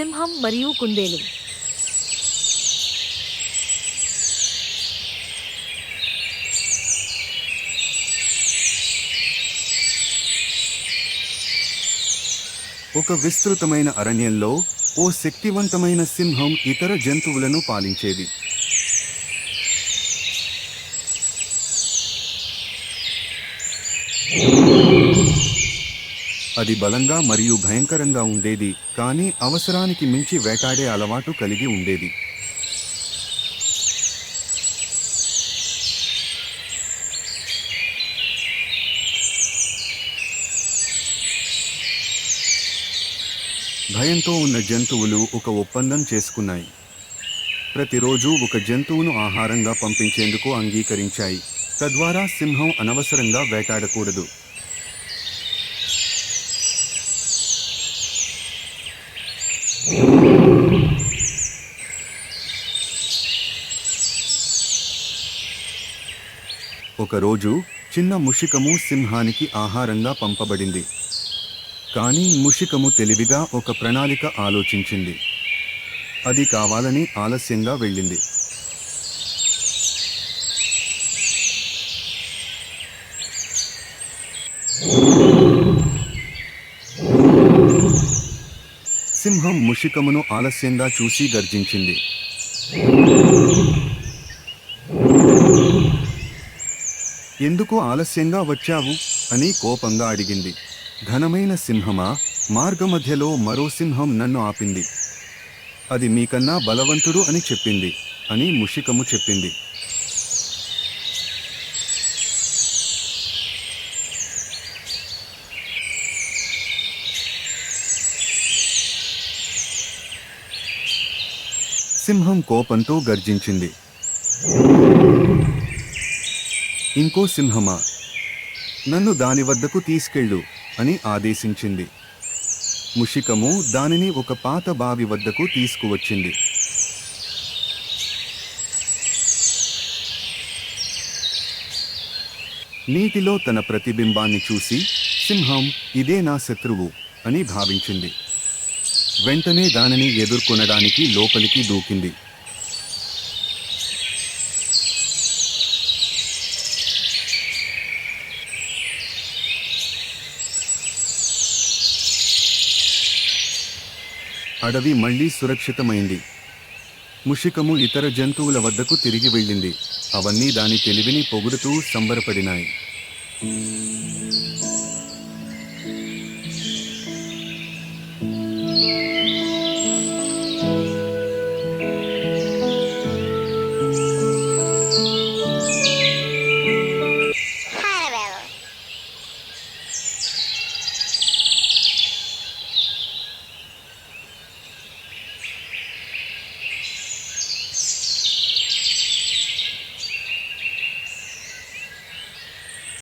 సింహం మరియు కుందేలు. ఒక విస్తృతమైన అరణ్యంలో ఓ శక్తివంతమైన సింహం ఇతర జంతువులను పాలించేది. అది బలంగా మరియు భయంకరంగా ఉండేది కానీ అవసరానికి మించి వేటాడే అలవాటు కలిగి ఉండేది. భయంతో ఉన్న జంతువులు ఒక ఒప్పందం చేసుకున్నాయి. ప్రతిరోజు ఒక జంతువును ఆహారంగా పంపించేందుకు అంగీకరించాయి. తద్వారా సింహం అనవసరంగా వేటాడకూడదు. ఒకరోజు చిన్న ముషికము సింహానికి ఆహారంగా పంపబడింది. కానీ ముషికము తెలివిగా ఒక ప్రణాళిక ఆలోచించింది. అది కావాలని ఆలస్యంగా వెళ్ళింది. సింహం ముషికమును ఆలస్యంగా చూసి గర్జించింది. ఎందుకు ఆలస్యంగా వచ్చావు? అని కోపంగా అడిగింది. ఘనమైన సింహమా? మార్గమధ్యలో మరో సింహం నన్ను ఆపింది. అది మీకన్నా బలవంతుడు అని చెప్పింది అని ముషికము చెప్పింది. సింహం కోపంతో గర్జించింది. ఇంకో సింహమా? నన్ను దాని వద్దకు తీసుకెళ్ళు అని ఆదేశించింది. ముషికము దానిని ఒక పాత బావి వద్దకు తీసుకువచ్చింది. నీటిలో తన ప్రతిబింబాన్ని చూసి సింహం ఇదే నా శత్రువు అని భావించింది. వెంటనే దానిని ఎదుర్కొనడానికి లోపలికి దూకింది. అడవి మళ్ళీ సురక్షితమైంది. ముషికము ఇతర జంతువుల వద్దకు తిరిగి వెళ్ళింది. అవన్నీ దాని తెలివిని పొగుడుతూ సంబరపడినాయి.